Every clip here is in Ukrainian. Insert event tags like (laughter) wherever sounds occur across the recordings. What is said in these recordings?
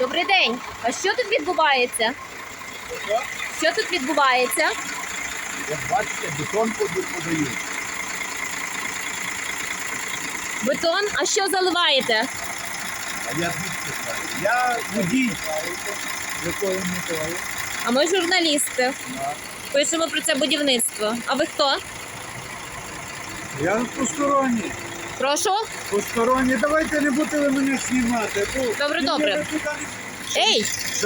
Добрий день. А що тут відбувається? Що тут відбувається? Як бачите, бетон подають. Бетон, а що заливаєте? А я звідки знаю? Я водій. Якої метою? А ми журналісти. Пишемо про це будівництво. А ви хто? Я посторонній. Прошу? Посторонній. Давайте не будете ви мене знімати. бо- Добре, добре. ви туди не- Ей!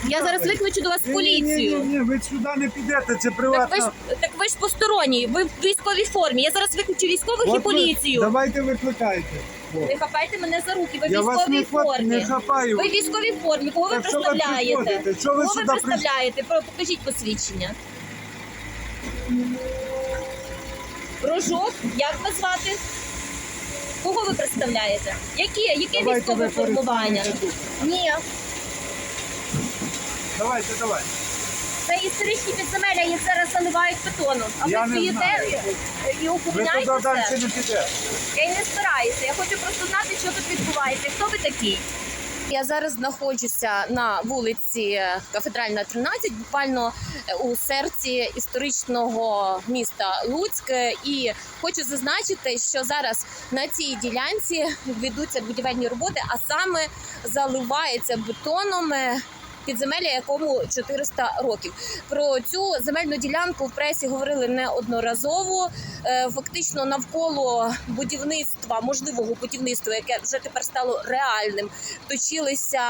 Я зараз викличу до вас Ні, ні, ні, поліцію. ні, ви сюди не підете, це Так ви приватна. ж так ви ж посторонні, ви в військовій формі. Я зараз викличу військових і От ви- поліцію. Давайте викликайте. О. Не хапайте мене за руки, ви в Я вас військовій не, хват- формі. не хапаю. Ви в військовій формі. Кого ви Так що ви представляєте? приходите? Що ви Кого ви сюди прийшли? представляєте? Про- Покажіть посвідчення. Рожок, як вас звати? Кого ви представляєте? Яке, яке Давайте військове ви формування? Ні, Давайте, давайте. це історичні підземелля, їх зараз заливають бетоном. А Я ви не стоїте і Ви туди охороняєте далі це? не. Я й не збираюся. Я хочу просто знати, що тут відбувається. Хто ви такий? Я зараз знаходжуся на вулиці Кафедральна, 13, буквально у серці історичного міста Луцьк. І хочу зазначити, що зараз на цій ділянці ведуться будівельні роботи, а саме заливається бетоном. Підземелля, якому 400 років. Про цю земельну ділянку в пресі говорили неодноразово. Е, Фактично навколо будівництва, можливого будівництва, яке вже тепер стало реальним, точилися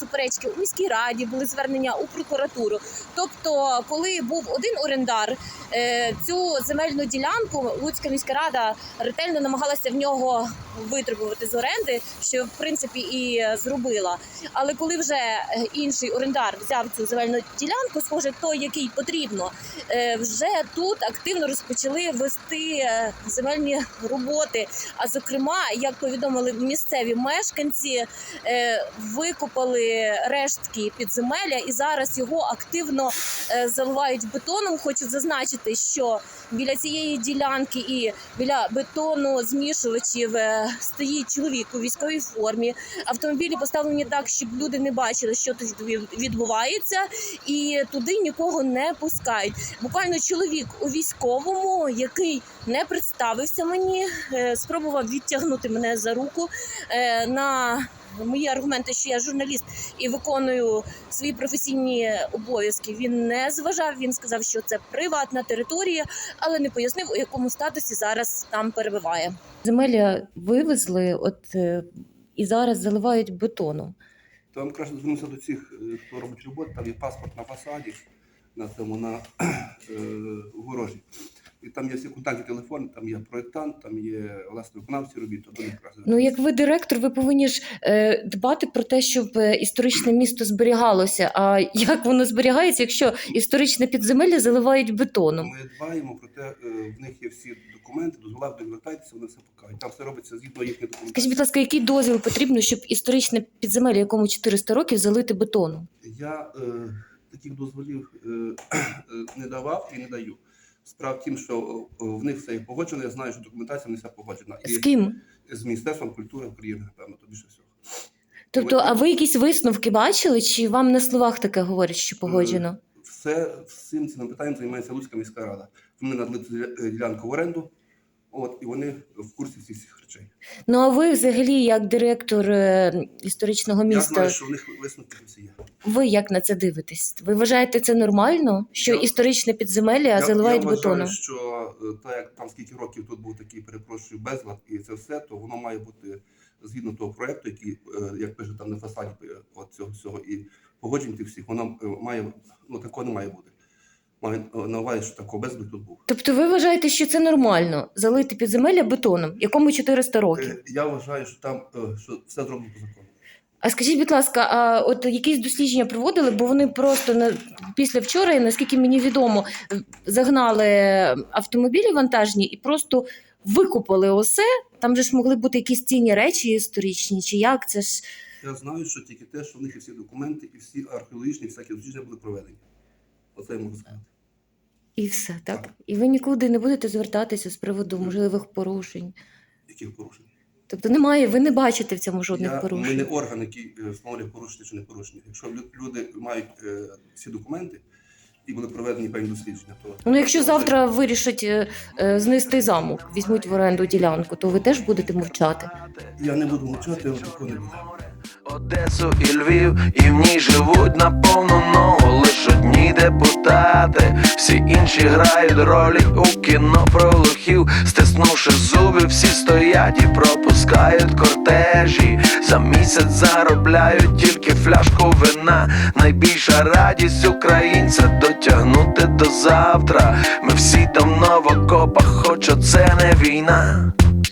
суперечки у міській раді, були звернення у прокуратуру. Тобто, коли був один орендар, е, цю земельну ділянку Луцька міська рада ретельно намагалася в нього витребувати з оренди, що в принципі і зробила. Але коли вже е, інший орендар взяв цю земельну ділянку, схоже, той, який потрібно, е, вже тут активно розпочали вести е, земельні роботи. А зокрема, як повідомили місцеві мешканці, е, викопали рештки підземелля і зараз його активно заливають бетоном. Хочу зазначити, що біля цієї ділянки і біля бетону змішувачів стоїть чоловік у військовій формі. Автомобілі поставлені так, щоб люди не бачили, що тут відбувається, і туди нікого не пускають. Буквально чоловік у військовому, який не представився мені, е, спробував відтягнути мене за руку е, на. Мої аргументи, що я журналіст і виконую свої професійні обов'язки. Він не зважав. Він сказав, що це приватна територія, але не пояснив, у якому статусі зараз там перебуває. Земелля вивезли, от е, і зараз заливають бетоном. Там краще звернутися до цих, е, хто робить роботу, там є паспорт на фасаді, на цьому на (clears throat) е, огорожі. Там є всі контакти телефони, там є проєктант, там є власне виконавці робіт, то до них. Ну, як ви директор, ви повинні ж е, дбати про те, щоб е, історичне місто зберігалося. А як воно зберігається, якщо історичне підземелля заливають бетоном? Ми дбаємо про те, е, в них є всі документи, дозволяють, не звертайтеся, вони все покажуть. Там все робиться згідно їхніх Скажіть, будь ласка, який дозвіл потрібно, щоб історичне підземелля, якому 400 років, залити бетоном? Я е, таких дозволів е, (clears throat) е, не давав і не даю. Справа в тім, що е, в них все є погоджено, я знаю, що документація в них вся погоджена. З ким? з Міністерством культури України, напевно, то більше всього. Тобто, а ви якісь висновки бачили, чи вам на словах таке говорять, що погоджено? Все всім цим питанням займається Луцька міська рада. Вони надали ділянку в оренду, от і вони в курсі всіх цих речей. Ну а ви, взагалі, як директор е, історичного Я міста, знаю, що в них висновки всі є. ви як на це дивитесь? Ви вважаєте це нормально, що Я- історичне підземелля Я, заливають я вважаю, бетоном? що е, так як там скільки років тут був такий, перепрошую, безлад, і це все, то воно має бути згідно того проекту, який, е, як пише там на фасаді е, от цього всього, і погоджень тих всіх, воно е, має, ну такого не має бути. Має е, на увазі, що такого безладу тут був. Тобто ви вважаєте, що це нормально залити підземелля бетоном, якому 400 років? Е, Я вважаю, що там е, що все зроблено по закону. А скажіть, будь ласка, а от якісь дослідження проводили, бо вони просто на після вчора, наскільки мені відомо, загнали автомобілі вантажні і просто викупали усе. Там же ж могли бути якісь цінні речі історичні, чи як це ж. Я знаю, що тільки те, що в них є всі документи і всі археологічні, всякі дослідження були проведені. Оце я можу сказати. І все, так? І ви нікуди не будете звертатися з приводу можливих порушень. Яких порушень? Тобто немає, ви не бачите в цьому жодних Я, ми порушень. не орган, який е, встановлює порушення чи не порушення. Якщо люди мають е, всі документи і були проведені певні дослідження, то Ну, якщо завтра вирішать е, е, знести замок, візьмуть в оренду ділянку, то ви теж будете мовчати. я не буду мовчати, але такого не буде. Одесу і Львів, і в ній живуть на повну ногу лиш одні депутати. Всі інші грають ролі у кіно про лохів, стиснувши зуби, всі стоять і пропускають кортежі. За місяць заробляють тільки фляжку вина. Найбільша радість українця дотягнути до завтра. Ми всі там в окопах, хоч оце не війна.